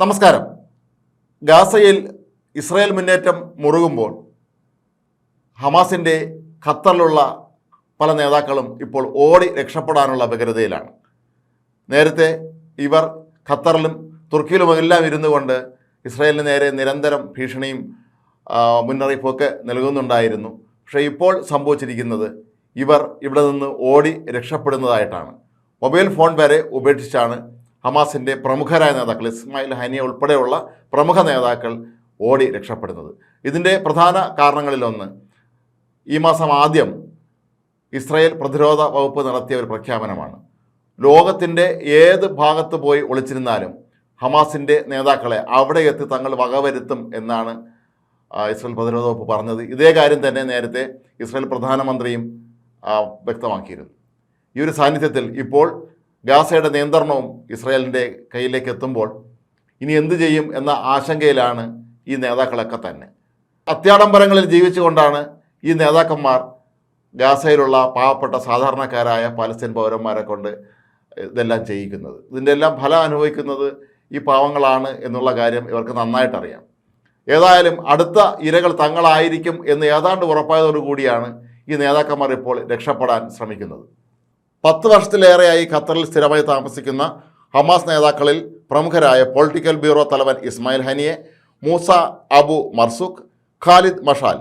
നമസ്കാരം. ഗാസയിൽ ഇസ്രായേൽ മുന്നേറ്റം മുറുകുമ്പോൾ ഹമാസിന്റെ ഖത്തറിലുള്ള പല നേതാക്കളും ഇപ്പോൾ ഓടി രക്ഷപ്പെടാനുള്ള വ്യഗ്രതയിലാണ് നേരത്തെ ഇവർ ഖത്തറിലും തുർക്കിയിലുമെല്ലാം ഇരുന്നു കൊണ്ട് ഇസ്രായേലിന് നേരെ നിരന്തരം ഭീഷണിയും മുന്നറിയിപ്പും ഒക്കെ നൽകുന്നുണ്ടായിരുന്നു. പക്ഷേ ഇപ്പോൾ സംഭവിച്ചിരിക്കുന്നത് ഇവർ ഇവിടെ നിന്ന് ഓടി രക്ഷപ്പെടുന്നതായിട്ടാണ്. മൊബൈൽ ഫോൺ വരെ ഉപേക്ഷിച്ചാണ് ഹമാസിന്റെ പ്രമുഖരായ നേതാക്കൾ ഇസ്മായിൽ ഹനിയ ഉൾപ്പെടെയുള്ള പ്രമുഖ നേതാക്കൾ ഓടി രക്ഷപ്പെടുന്നത്. ഇതിന്റെ പ്രധാന കാരണങ്ങളിലൊന്ന് ഈ മാസം ആദ്യം ഇസ്രായേൽ പ്രതിരോധ വകുപ്പ് നടത്തിയ ഒരു പ്രഖ്യാപനമാണ്. ലോകത്തിന്റെ ഏത് ഭാഗത്ത് പോയി ഒളിച്ചിരുന്നാലും ഹമാസിന്റെ നേതാക്കളെ അവിടെ എത്തി തങ്ങൾ വകവരുത്തും എന്നാണ് ഇസ്രായേൽ പ്രതിരോധ വകുപ്പ് പറഞ്ഞത്. ഇതേ കാര്യം തന്നെ നേരത്തെ ഇസ്രായേൽ പ്രധാനമന്ത്രിയും വ്യക്തമാക്കിയിരുന്നു. ഈ ഒരു സാന്നിധ്യത്തിൽ ഇപ്പോൾ ഗാസയുടെ നിയന്ത്രണവും ഇസ്രായേലിന്റെ കയ്യിലേക്ക് എത്തുമ്പോൾ ഇനി എന്തു ചെയ്യും എന്ന ആശങ്കയിലാണ് ഈ നേതാക്കളൊക്കെ തന്നെ. അത്യാഡംബരങ്ങളിൽ ജീവിച്ചുകൊണ്ടാണ് ഈ നേതാക്കന്മാർ ഗാസയിലുള്ള പാവപ്പെട്ട സാധാരണക്കാരായ പാലസ്തീൻ പൗരന്മാരെ കൊണ്ട് ഇതെല്ലാം ചെയ്യിക്കുന്നത്. ഇതിന്റെ എല്ലാം ഫലം അനുഭവിക്കുന്നത് ഈ പാവങ്ങളാണ് എന്നുള്ള കാര്യം ഇവർക്ക് നന്നായിട്ടറിയാം. ഏതായാലും അടുത്ത ഇരകൾ തങ്ങളായിരിക്കും എന്ന് ഏതാണ്ട് ഉറപ്പായതോടുകൂടിയാണ് ഈ നേതാക്കന്മാർ ഇപ്പോൾ രക്ഷപ്പെടാൻ ശ്രമിക്കുന്നത്. പത്ത് വർഷത്തിലേറെയായി ഖത്തറിൽ സ്ഥിരമായി താമസിക്കുന്ന ഹമാസ് നേതാക്കളിൽ പ്രമുഖരായ പൊളിറ്റിക്കൽ ബ്യൂറോ തലവൻ ഇസ്മായിൽ ഹനിയെ മൂസ അബു മർസുഖ് ഖാലിദ് മഷാൽ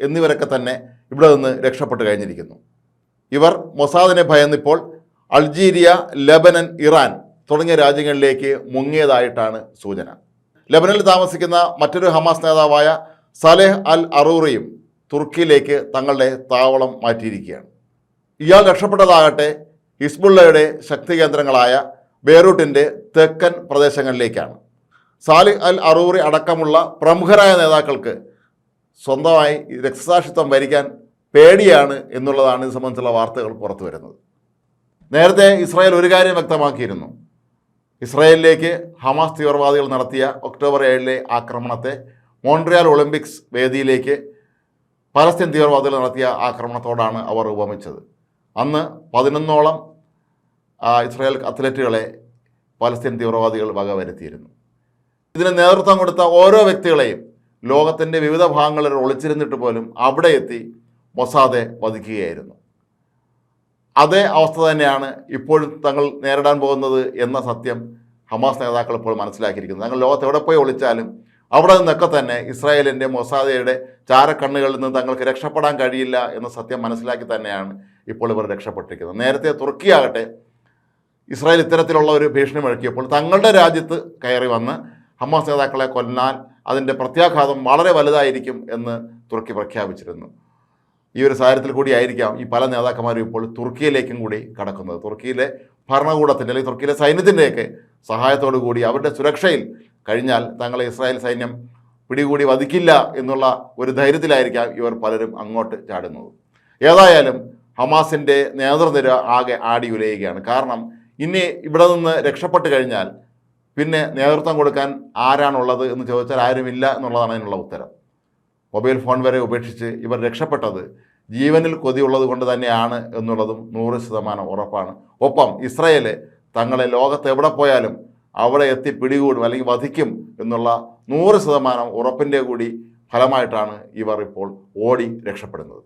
എന്നിവരൊക്കെ തന്നെ ഇവിടെ നിന്ന് രക്ഷപ്പെട്ട് കഴിഞ്ഞിരിക്കുന്നു. ഇവർ മൊസാദിനെ ഭയന്നിപ്പോൾ അൾജീരിയ ലെബനൻ ഇറാൻ തുടങ്ങിയ രാജ്യങ്ങളിലേക്ക് മുങ്ങിയതായിട്ടാണ് സൂചന. ലെബനനിൽ താമസിക്കുന്ന മറ്റൊരു ഹമാസ് നേതാവായ സലേഹ് അൽ അറൂറിയും തുർക്കിയിലേക്ക് തങ്ങളുടെ താവളം മാറ്റിയിരിക്കുകയാണ്. ഇയാൾ രക്ഷപ്പെട്ടതാകട്ടെ ഹിസ്ബുള്ളയുടെ ശക്തി കേന്ദ്രങ്ങളായ ബേറൂട്ടിന്റെ തെക്കൻ പ്രദേശങ്ങളിലേക്കാണ്. സാലിഹ് അൽ അറൂറി അടക്കമുള്ള പ്രമുഖരായ നേതാക്കൾക്ക് സ്വന്തമായി രക്തസാക്ഷിത്വം വരിക്കാൻ പേടിയാണ് എന്നുള്ളതാണ് ഇത് സംബന്ധിച്ചുള്ള വാർത്തകൾ പുറത്തു വരുന്നത്. നേരത്തെ ഇസ്രായേൽ ഒരു കാര്യം വ്യക്തമാക്കിയിരുന്നു. ഇസ്രായേലിലേക്ക് ഹമാസ് തീവ്രവാദികൾ നടത്തിയ ഒക്ടോബർ ഏഴിലെ ആക്രമണത്തെ മോൺട്രിയാൽ ഒളിമ്പിക്സ് വേദിയിലേക്ക് പലസ്തീൻ തീവ്രവാദികൾ നടത്തിയ ആക്രമണത്തോടാണ് അവർ ഉപമിച്ചത്. അന്ന് പതിനൊന്നോളം ഇസ്രായേൽ അത്ലറ്റുകളെ പലസ്തീൻ തീവ്രവാദികൾ വകവരുത്തിയിരുന്നു. ഇതിന് നേതൃത്വം കൊടുത്ത ഓരോ വ്യക്തികളെയും ലോകത്തിന്റെ വിവിധ ഭാഗങ്ങളിൽ ഒളിച്ചിരുന്നിട്ട് പോലും അവിടെ എത്തി മൊസാദെ വധിക്കുകയായിരുന്നു. അതേ അവസ്ഥ തന്നെയാണ് ഇപ്പോഴും തങ്ങൾ നേരിടാൻ പോകുന്നത് എന്ന സത്യം ഹമാസ് നേതാക്കൾ ഇപ്പോൾ മനസ്സിലാക്കിയിരിക്കുന്നത്. തങ്ങൾ ലോകത്ത് എവിടെ പോയി ഒളിച്ചാലും അവിടെ നിന്നൊക്കെ തന്നെ ഇസ്രായേലിന്റെ മൊസാദയുടെ ചാരക്കണ്ണുകളിൽ നിന്ന് തങ്ങൾക്ക് രക്ഷപ്പെടാൻ കഴിയില്ല എന്ന സത്യം മനസ്സിലാക്കി തന്നെയാണ് ഇപ്പോൾ ഇവർ രക്ഷപ്പെട്ടിരിക്കുന്നത് നേരത്തെ തുർക്കിയാകട്ടെ ഇസ്രായേൽ ഇത്തരത്തിലുള്ള ഒരു ഭീഷണി മുഴക്കിയപ്പോൾ തങ്ങളുടെ രാജ്യത്ത് കയറി വന്ന് ഹമാസ് നേതാക്കളെ കൊല്ലാൻ അതിന്റെ പ്രത്യാഘാതം വളരെ വലുതായിരിക്കും എന്ന് തുർക്കി പ്രഖ്യാപിച്ചിരുന്നു. ഈ ഒരു സാഹചര്യത്തിൽ കൂടി ആയിരിക്കാം ഈ പല നേതാക്കന്മാരും ഇപ്പോൾ തുർക്കിയിലേക്കും കൂടി കടക്കുന്നത്. തുർക്കിയിലെ ഭരണകൂടത്തിന്റെ അല്ലെങ്കിൽ തുർക്കിയിലെ സൈന്യത്തിന്റെയൊക്കെ സഹായത്തോടു കൂടി അവരുടെ സുരക്ഷയിൽ കഴിഞ്ഞാൽ തങ്ങളെ ഇസ്രായേൽ സൈന്യം പിടികൂടി വധിക്കില്ല എന്നുള്ള ഒരു ധൈര്യത്തിലായിരിക്കാം ഇവർ പലരും അങ്ങോട്ട് ചാടുന്നത്. ഏതായാലും ഹമാസിന്റെ നേതൃനിര ആകെ ആടി ഉലയുകയാണ്. കാരണം ഇനി ഇവിടെ നിന്ന് രക്ഷപ്പെട്ട് കഴിഞ്ഞാൽ പിന്നെ നേതൃത്വം കൊടുക്കാൻ ആരാണുള്ളത് എന്ന് ചോദിച്ചാൽ ആരുമില്ല എന്നുള്ളതാണ് അതിനുള്ള ഉത്തരം. മൊബൈൽ ഫോൺ വരെ ഉപേക്ഷിച്ച് ഇവർ രക്ഷപ്പെട്ടത് ജീവനിൽ കൊതിയുള്ളത് കൊണ്ട് തന്നെയാണ് എന്നുള്ളതും നൂറ് ശതമാനം ഉറപ്പാണ്. ഒപ്പം ഇസ്രയേൽ തങ്ങളെ ലോകത്ത് എവിടെ പോയാലും അവിടെ എത്തി പിടികൂടും അല്ലെങ്കിൽ വധിക്കും എന്നുള്ള നൂറ് ശതമാനം ഉറപ്പിന്റെ കൂടി ഫലമായിട്ടാണ് ഇവർ ഇപ്പോൾ ഓടി രക്ഷപ്പെടുന്നത്.